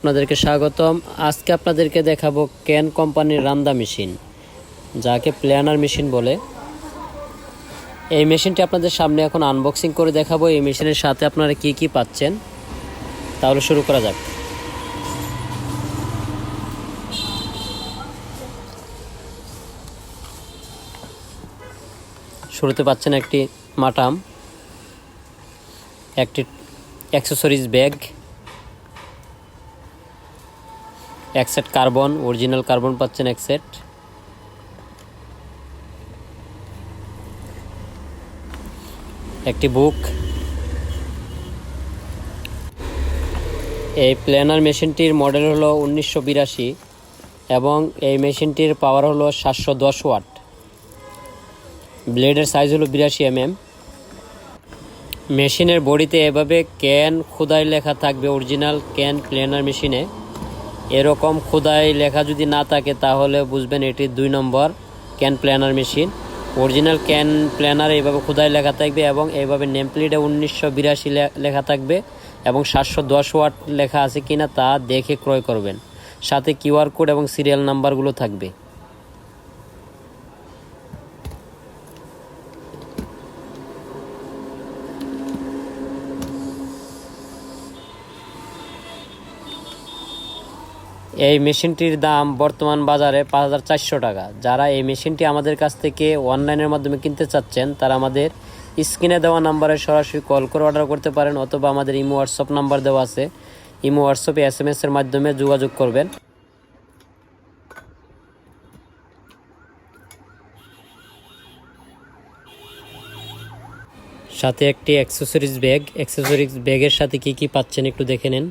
আপনাদেরকে স্বাগতম। আজকে আপনাদেরকে দেখাবো ক্যান কোম্পানির রান্দা মেশিন, যাকে প্ল্যানার মেশিন বলে। এই মেশিনটি আপনাদের সামনে এখন আনবক্সিং করে দেখাবো। এই মেশিনের সাথে আপনারা কি কি পাচ্ছেন, তাহলে শুরু করা যাক। শুরুতে পাচ্ছেন একটি মাটাম, একটি অ্যাক্সেসরিজ ব্যাগ এক সেট কার্বন, অরিজিনাল কার্বন পাচ্ছেন এক সেট। একটি বুক। এই প্ল্যানার মেশিনটির মডেল হলো উনিশশো বিরাশি এবং এই মেশিনটির পাওয়ার হলো সাতশো দশ ওয়াট। ব্লেডের সাইজ হলো বিরাশি এমএম। মেশিনের বডিতে এভাবে ক্যান খোদাই লেখা থাকবে অরিজিনাল ক্যান প্ল্যানার মেশিনে। এরকম খোদাই লেখা যদি না থাকে, তাহলে বুঝবেন এটি দুই নম্বর can planner machine original can planner এইভাবে খোদাই লেখা থাকবে এবং এইভাবে নেম প্লেটে উনিশশো বিরাশি লেখা থাকবে এবং সাতশো দশ ওয়াট লেখা আছে কিনা তা দেখে ক্রয় করবেন। সাথে কিউআর কোড এবং সিরিয়াল নাম্বারগুলো থাকবে। এই মেশিনটির দাম বর্তমান বাজারে পাঁচ হাজার চারশো টাকা। যারা এই মেশিনটি আমাদের কাছ থেকে অনলাইনের মাধ্যমে কিনতে চাচ্ছেন, তারা আমাদের স্ক্রিনে দেওয়া নাম্বারে সরাসরি কল করে অর্ডার করতে পারেন অথবা আমাদের ইমো হোয়াটসঅ্যাপ নাম্বার দেওয়া আছে। ইমো হোয়াটসঅ্যাপে এস এম এর মাধ্যমে যোগাযোগ করবেন। সাথে একটি অ্যাক্সেসরিজ ব্যাগ অ্যাক্সেসরিজ ব্যাগের সাথে কি কি পাচ্ছেন একটু দেখে নেন।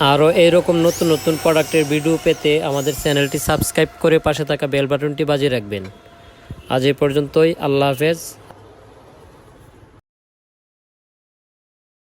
আরও এইরকম নতুন নতুন প্রোডাক্টের ভিডিও পেতে আমাদের চ্যানেলটি সাবস্ক্রাইব করে পাশে থাকা বেল বাটনটি বাজিয়ে রাখবেন। আজ এ পর্যন্তই, আল্লাহ হাফেজ।